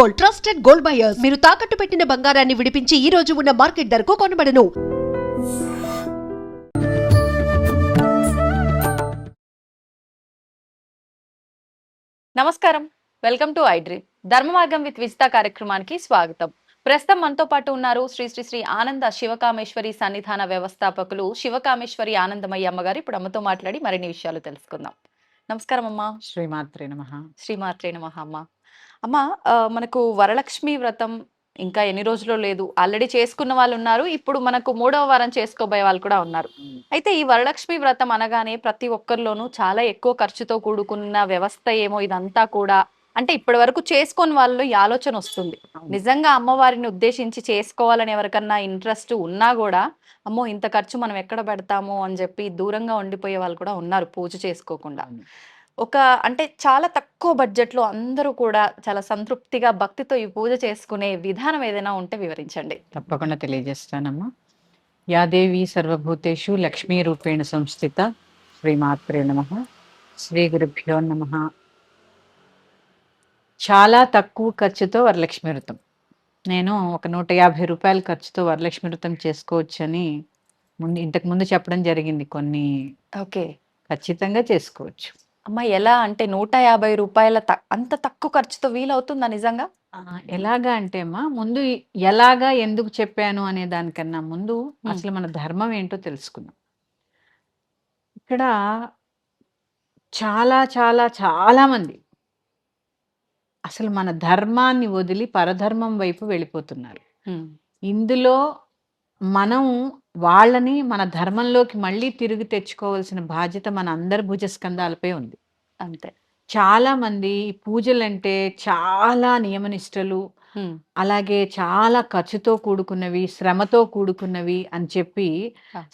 Gold trusted gold buyers మీరు తాకట్టు పెట్టిన బంగారాన్ని విడిపించి ఈ రోజు ఉన్న మార్కెట్ ధరకు కొనబడను. నమస్కారం. వెల్కమ్ టు ఐడ్రీమ్ ధర్మ మార్గం విత్ విజిత కార్యక్రమానికి స్వాగతం. ప్రస్తుతం మనతో పాటు ఉన్నారు శ్రీ శ్రీ శ్రీ ఆనంద శివకామేశ్వరి సన్నిధాన వ్యవస్థాపకులు శివకామేశ్వరి ఆనందమయ్య అమ్మగారు. ఇప్పుడు అమ్మతో మాట్లాడి మరిన్ని విషయాలు తెలుసుకుందాం. నమస్కారం అమ్మా. శ్రీమాత్రే నమ. శ్రీమాత్రే నమః అమ్మ. అమ్మ మనకు వరలక్ష్మి వ్రతం ఇంకా ఎన్ని రోజులు లేదు. ఆల్రెడీ చేసుకున్న వాళ్ళు ఉన్నారు. ఇప్పుడు మనకు మూడవ వారం చేసుకోబోయే వాళ్ళు కూడా ఉన్నారు. అయితే ఈ వరలక్ష్మి వ్రతం అనగానే ప్రతి ఒక్కరిలోనూ చాలా ఎక్కువ ఖర్చుతో కూడుకున్న వ్యవస్థ ఏమో ఇదంతా కూడా. అంటే ఇప్పటి వరకు చేసుకొని వాళ్ళు ఈ ఆలోచన వస్తుంది. నిజంగా అమ్మవారిని ఉద్దేశించి చేసుకోవాలని ఎవరికన్నా ఇంట్రెస్ట్ ఉన్నా కూడా అమ్మో ఇంత ఖర్చు మనం ఎక్కడ పెడతాము అని చెప్పి దూరంగా ఉండిపోయే వాళ్ళు కూడా ఉన్నారు పూజ చేసుకోకుండా. ఒక అంటే చాలా తక్కువ బడ్జెట్లో అందరూ కూడా చాలా సంతృప్తిగా భక్తితో ఈ పూజ చేసుకునే విధానం ఏదైనా ఉంటే వివరించండి. తప్పకుండా తెలియజేస్తానమ్మా. యాదేవి సర్వభూతేషు లక్ష్మీ రూపేణ సంస్థిత శ్రీమాత్రే నమ. శ్రీ గురుభ్యో నమ. చాలా తక్కువ ఖర్చుతో వరలక్ష్మి వ్రతం. నేను ఒక నూట యాభై రూపాయల ఖర్చుతో వరలక్ష్మి వ్రతం చేసుకోవచ్చని ముందు ఇంతకు ముందు చెప్పడం జరిగింది. కొన్ని ఓకే. ఖచ్చితంగా చేసుకోవచ్చు. అమ్మ ఎలా అంటే నూట యాభై రూపాయల త- అంత తక్కువ ఖర్చుతో వీలవుతుందా నిజంగా? ఆ, ఎలాగా అంటే అమ్మా ముందు ఈ- ఎలాగా ఎందుకు చెప్పాను అనే దానికన్నా ముందు. అసలు మన ధర్మం ఏంటో తెలుసుకుందాం. ఇక్కడ చాలా చాలా చాలా మంది అసలు మన ధర్మాన్ని వదిలి పరధర్మం వైపు వెళ్ళిపోతున్నారు. ఇందులో మనం వాళ్ళని మన ధర్మంలోకి మళ్ళీ తిరిగి తెచ్చుకోవాల్సిన బాధ్యత మన అందరి భుజస్కంధాలపై ఉంది. అంతే. చాలా మంది పూజలంటే చాలా నియమనిష్టలు అలాగే చాలా ఖర్చుతో కూడుకున్నవి శ్రమతో కూడుకున్నవి అని చెప్పి.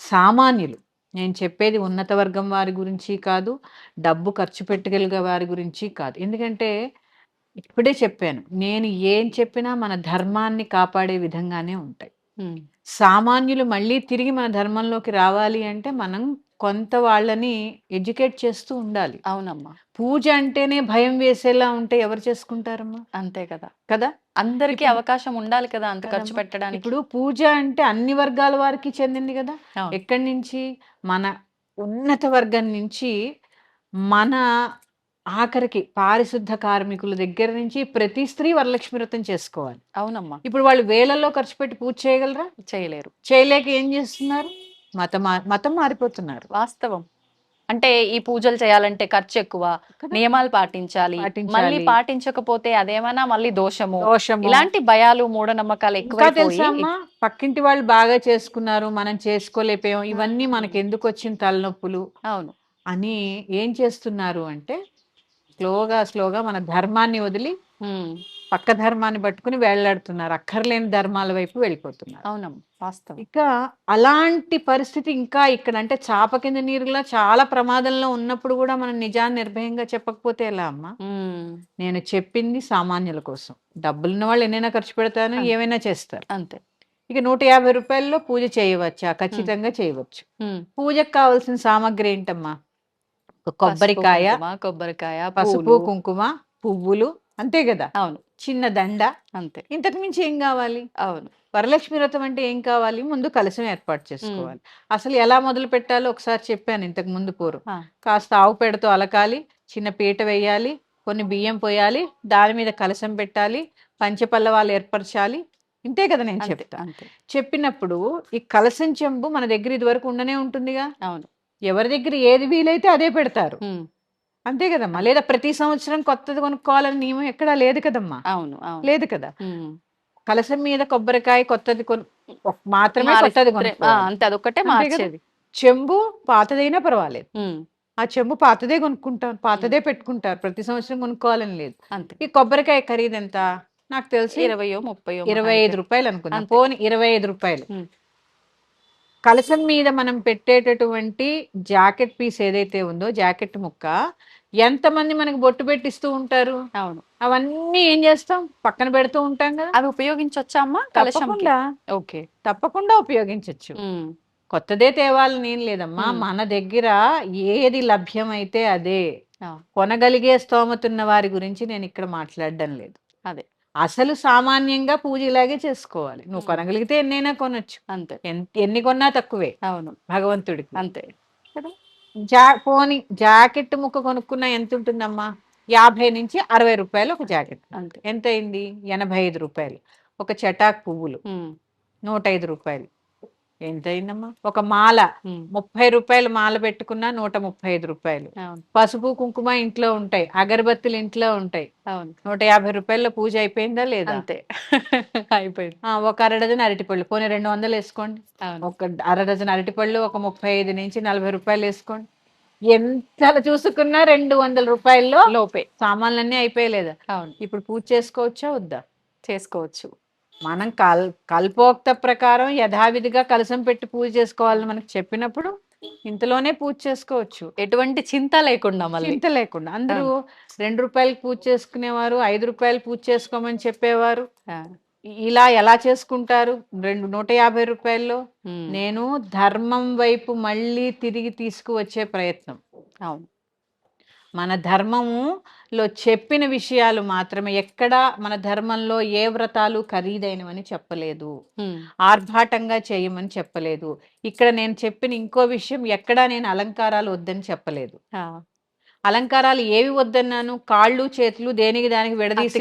సామాన్యులు. నేను చెప్పేది ఉన్నత వర్గం వారి గురించి కాదు డబ్బు ఖర్చు పెట్టగలిగే వారి గురించి కాదు. ఎందుకంటే ఇప్పుడే చెప్పాను నేను ఏం చెప్పినా మన ధర్మాన్ని కాపాడే విధంగానే ఉంటాయి. సామాన్యులు మళ్ళీ తిరిగి మన ధర్మంలోకి రావాలి అంటే మనం కొంత వాళ్ళని ఎడ్యుకేట్ చేస్తూ ఉండాలి. అవునమ్మా. పూజ అంటేనే భయం వేసేలా ఉంటే ఎవరు చేసుకుంటారమ్మా? అంతే కదా. కదా? అందరికీ అవకాశం ఉండాలి కదా అంత ఖర్చు. పెట్టడానికి. ఇప్పుడు పూజ అంటే అన్ని వర్గాల వారికి చెందింది కదా. ఎక్కడి నుంచి? మన ఉన్నత వర్గం నుంచి మన ఆఖరికి పారిశుద్ధ కార్మికుల దగ్గర నుంచి ప్రతి స్త్రీ వరలక్ష్మి వ్రతం చేసుకోవాలి. అవునమ్మా. ఇప్పుడు వాళ్ళు వేలల్లో ఖర్చు పెట్టి పూజ చేయగలరా? చేయలేరు. చేయలేక ఏం చేస్తున్నారు? మతం మతం మారిపోతున్నారు. వాస్తవం. అంటే ఈ పూజలు చేయాలంటే ఖర్చు ఎక్కువ? నియమాలు పాటించాలి. మళ్ళీ పాటించకపోతే అదేమైనా మళ్ళీ దోషము. దోషము. ఇలాంటి భయాలు మూఢనమ్మకాలు ఎక్కువ అమ్మా పక్కింటి వాళ్ళు బాగా చేసుకున్నారు మనం చేసుకోలేకపోయాం. ఇవన్నీ మనకి ఎందుకు వచ్చిన తలనొప్పులు? అవును. అని ఏం చేస్తున్నారు అంటే స్లోగా స్లోగా మన ధర్మాన్ని వదిలి పక్క ధర్మాన్ని పట్టుకుని వేళ్ళాడుతున్నారు. అక్కర్లేని ధర్మాల వైపు వెళ్ళిపోతున్నారు. అవునమ్మా వాస్తవం. ఇక అలాంటి పరిస్థితి ఇంకా ఇక్కడ అంటే చాప కింద నీరులా చాలా ప్రమాదంలో ఉన్నప్పుడు కూడా మనం నిజాన్ని నిర్భయంగా చెప్పకపోతే ఎలా అమ్మా? నేను చెప్పింది సామాన్యుల కోసం. డబ్బులున్న వాళ్ళు ఎన్నైనా ఖర్చు పెడతాను. ఏమైనా చేస్తారు. అంతే. ఇక నూట యాభై రూపాయల్లో పూజ చేయవచ్చా? ఖచ్చితంగా చేయవచ్చు. పూజకు కావాల్సిన సామాగ్రి ఏంటమ్మా? కొబ్బరికాయ కొబ్బరికాయ పసుపు. కుంకుమ పువ్వులు అంతే కదా అవును. చిన్న దండ. అంతే. ఇంతకు మించి ఏం కావాలి? అవును. వరలక్ష్మి వ్రతం అంటే ఏం కావాలి? ముందు కలశం ఏర్పాటు చేసుకోవాలి. అసలు ఎలా మొదలు పెట్టాలో ఒకసారి చెప్పాను ఇంతకు ముందు పూర్వం. కాస్త ఆవు పేడతో అలకాలి చిన్న పీట వేయాలి కొన్ని బియ్యం పోయాలి దాని మీద కలశం పెట్టాలి పంచపల్లవాలు ఏర్పరచాలి. ఇంతే కదా నేను చెప్తా. చెప్పినప్పుడు ఈ కలశం చెంబు మన దగ్గర ఇదివరకు ఉండనే ఉంటుందిగా? అవును. ఎవరి దగ్గర ఏది వీలైతే అదే పెడతారు. అంతే కదమ్మా. లేదా ప్రతి సంవత్సరం కొత్తది కొనుక్కోవాలని నియమం ఎక్కడా లేదు కదమ్మా. అవును లేదు కదా. కలసం మీద కొబ్బరికాయ కొత్తది కొను మాత్రమే కొత్తది. అంతే అదొక్కటే? మార్చేది. చెంబు పాతదైనా పర్వాలేదు. ఆ చెంబు పాతదే కొనుక్కుంటారు పాతదే పెట్టుకుంటారు. ప్రతి సంవత్సరం కొనుక్కోవాలని లేదు. అంతే. ఈ కొబ్బరికాయ ఖరీదు ఎంత నాకు తెలిసి. ఇరవయో ముప్పయో ఇరవై ఐదు రూపాయలు అనుకున్నా అంతే. పోని ఇరవై ఐదు రూపాయలు. కలసం మీద మనం పెట్టేటటువంటి జాకెట్ పీస్ ఏదైతే ఉందో జాకెట్ ముక్క ఎంతమంది మనకి బొట్టు పెట్టిస్తూ ఉంటారు? అవును. అవన్నీ ఏం చేస్తాం? పక్కన పెడుతూ ఉంటాం కదా. అవి ఉపయోగించొచ్చా అమ్మా తప్పకుండా. ఓకే. తప్పకుండా ఉపయోగించవచ్చు కొత్తదే తేవాలని ఏం లేదమ్మా. మ్మ్. మన దగ్గర ఏది లభ్యమైతే అదే. కొనగలిగే స్తోమతున్న వారి గురించి నేను ఇక్కడ మాట్లాడడం లేదు. అదే. అసలు సామాన్యంగా పూజ ఇలాగే చేసుకోవాలి. నువ్వు కొనగలిగితే ఎన్నైనా కొనొచ్చు. అంతే. ఎన్- ఎన్ని కొన్నా తక్కువే. అవును. భగవంతుడికి. అంతే. జా పోని జాకెట్ ముక్క కొనుక్కున్నా ఎంత ఉంటుందమ్మా యాభై నుంచి అరవై రూపాయలు ఒక జాకెట్. అంతే. ఎంత అయింది ఎనభై ఐదు రూపాయలు. ఒక చటాక్ పువ్వులు. నూట ఐదు రూపాయలు. అయిందమ్మా ఒక మాల. ముప్పై రూపాయలు మాల పెట్టుకున్నా నూట ముప్పై ఐదు రూపాయలు. పసుపు కుంకుమ ఇంట్లో ఉంటాయి. అగరబత్తులు ఇంట్లో ఉంటాయి. నూట యాభై రూపాయల పూజ అయిపోయిందా లేదా? అంతే. అయిపోయింది. ఒక అర డజన్ అరటిపళ్ళు. పోనీ రెండు వందలు వేసుకోండి. ఒక అర డజన్ అరటిపళ్ళు ఒక ముప్పై ఐదు నుంచి నలభై రూపాయలు వేసుకోండి. ఎంత చూసుకున్నా రెండు వందల రూపాయల్లో లోపే. సామాన్లన్నీ అయిపోయలేదా? అవును. ఇప్పుడు పూజ చేసుకోవచ్చా వద్దా? చేసుకోవచ్చు. మనం కల్ కల్పోక్త ప్రకారం యథావిధిగా కలసం పెట్టి పూజ చేసుకోవాలని మనకు చెప్పినప్పుడు ఇంతలోనే పూజ చేసుకోవచ్చు. ఎటువంటి చింత లేకుండా మళ్ళీ. చింత లేకుండా. అందరూ రెండు రూపాయలకి పూజ చేసుకునేవారు ఐదు రూపాయలు పూజ చేసుకోమని చెప్పేవారు. ఇలా ఎలా చేసుకుంటారు? రెండు నూట యాభై రూపాయల్లో నేను ధర్మం వైపు మళ్ళీ తిరిగి తీసుకువచ్చే ప్రయత్నం. అవును. మన ధర్మములో చెప్పిన విషయాలు మాత్రమే. ఎక్కడ మన ధర్మంలో ఏ వ్రతాలు ఖరీదైనవని చెప్పలేదు. ఆర్భాటంగా చేయమని చెప్పలేదు. ఇక్కడ నేను చెప్పిన ఇంకో విషయం ఎక్కడా నేను అలంకారాలు వద్దని చెప్పలేదు. అలంకారాలు ఏవి వద్దన్నాను? కాళ్ళు చేతులు దేనికి దానికి విడదీసి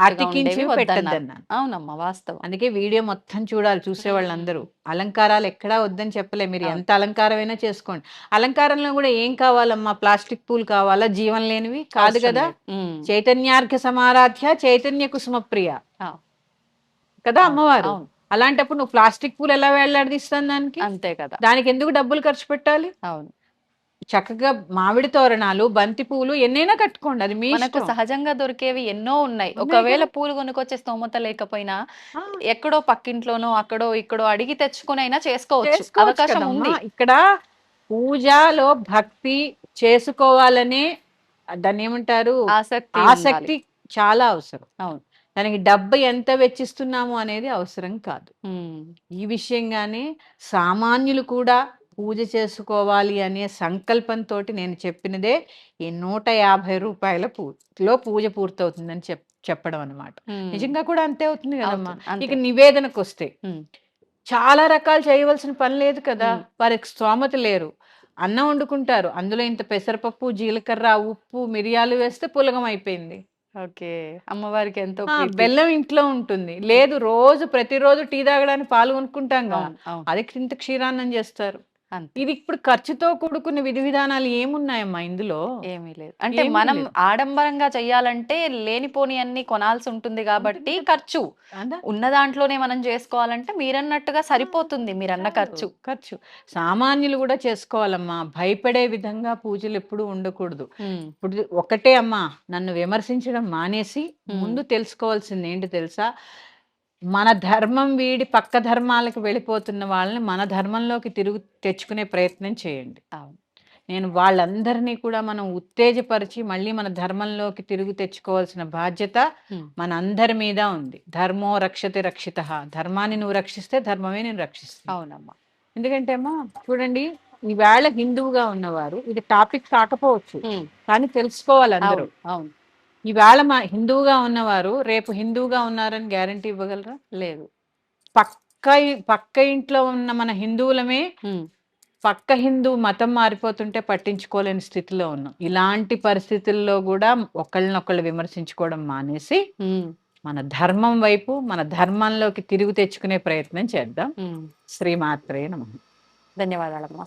అతికించి. పెట్టద్దన్నాను. అవునమ్మా వాస్తవం. అందుకే వీడియో మొత్తం చూడాలి చూసే వాళ్ళందరూ అలంకారాలు ఎక్కడా వద్దని చెప్పలే మీరు. ఎంత అలంకారమైనా చేసుకోండి. అలంకారంలో కూడా ఏం కావాలమ్మా? ప్లాస్టిక్ పూలు కావాలా? జీవం లేనివి? కాదు కదా. చైతన్యార్ఘ సమారాధ్య చైతన్య కుసుమ ప్రియ. కదా అమ్మవారు? అలాంటప్పుడు నువ్వు ప్లాస్టిక్ పూలు ఎలా వేలాడదీస్తాను దానికి? అంతే కదా. దానికి ఎందుకు డబ్బులు ఖర్చు పెట్టాలి? అవును. చక్కగా మామిడి తోరణాలు బంతి పూలు ఎన్నైనా కట్టుకోండి. అది మీ మనకు ఇష్టం. సహజంగా దొరికేవి ఎన్నో ఉన్నాయి. ఒకవేళ. పూలు కొనుక్కొచ్చే స్తోమత లేకపోయినా ఎక్కడో పక్కింట్లోనో అక్కడో ఇక్కడో అడిగి తెచ్చుకుని అయినా చేసుకోవచ్చు. అవకాశం. ఉంది. ఇక్కడ పూజలో భక్తి చేసుకోవాలనే దాన్ని ఏమంటారు? ఆసక్తి. ఆసక్తి చాలా అవసరం. అవును. దానికి డబ్బు ఎంత వెచ్చిస్తున్నాము అనేది అవసరం కాదు. ఈ విషయంగానే సామాన్యులు కూడా పూజ చేసుకోవాలి అనే సంకల్పంతో నేను చెప్పినదే ఈ నూట యాభై రూపాయల పూలో పూజ పూర్తవుతుందని చెప్ చెప్పడం అనమాట నిజంగా కూడా అంతే అవుతుంది కదమ్మా. ఇక నివేదనకు వస్తే చాలా రకాలు చేయవలసిన పని లేదు కదా. వారికి స్తోమత లేరు. అన్నం వండుకుంటారు. అందులో ఇంత పెసరపప్పు జీలకర్ర ఉప్పు మిరియాలు వేస్తే పులగం అయిపోయింది. ఓకే. అమ్మవారికి ఎంతో. బెల్లం ఇంట్లో ఉంటుంది. లేదు రోజు ప్రతిరోజు టీ తాగడానికి పాలు కొనుక్కుంటాం కదా. అది ఇంత క్షీరాన్నం చేస్తారు. ఇది ఇప్పుడు ఖర్చుతో కూడుకున్న విధి విధానాలు ఏమున్నాయమ్మా ఇందులో? ఏమీ లేదు. అంటే మనం. ఆడంబరంగా చెయ్యాలంటే లేనిపోని అన్ని కొనాల్సి ఉంటుంది కాబట్టి ఖర్చు? ఉన్న దాంట్లోనే మనం చేసుకోవాలంటే మీరన్నట్టుగా సరిపోతుంది మీరన్న ఖర్చు. ఖర్చు. సామాన్యులు కూడా చేసుకోవాలమ్మా. భయపడే విధంగా పూజలు ఎప్పుడు ఉండకూడదు. ఇప్పుడు ఒకటే అమ్మా నన్ను విమర్శించడం మానేసి. ముందు తెలుసుకోవాల్సింది ఏంటి తెలుసా? మన ధర్మం వీడి పక్క ధర్మాలకు వెళ్ళిపోతున్న వాళ్ళని మన ధర్మంలోకి తిరుగు తెచ్చుకునే ప్రయత్నం చేయండి. అవును. నేను వాళ్ళందరినీ కూడా మనం ఉత్తేజపరిచి మళ్ళీ మన ధర్మంలోకి తిరుగు తెచ్చుకోవాల్సిన బాధ్యత మన అందరి మీద ఉంది. ధర్మో రక్షతి రక్షిత. ధర్మాన్ని నువ్వు రక్షిస్తే ధర్మమే నేను రక్షిస్తాను అవునమ్మా. ఎందుకంటే అమ్మా చూడండి ఈవేళ హిందువుగా ఉన్నవారు ఇది టాపిక్ కాకపోవచ్చు. కానీ తెలుసుకోవాలి అందరూ. అవును. ఈవేళ మా హిందువుగా ఉన్నవారు రేపు హిందువుగా ఉన్నారని గ్యారంటీ ఇవ్వగలరా? లేదు. పక్క పక్క ఇంట్లో ఉన్న మన హిందువులమే పక్క హిందూ మతం మారిపోతుంటే పట్టించుకోలేని స్థితిలో ఉన్నాం. ఇలాంటి పరిస్థితుల్లో కూడా ఒకళ్ళనొకళ్ళు విమర్శించుకోవడం మానేసి మన ధర్మం వైపు మన ధర్మంలోకి తిరుగు తెచ్చుకునే ప్రయత్నం చేద్దాం. శ్రీమాత్రే నమ. ధన్యవాదాలమ్మా.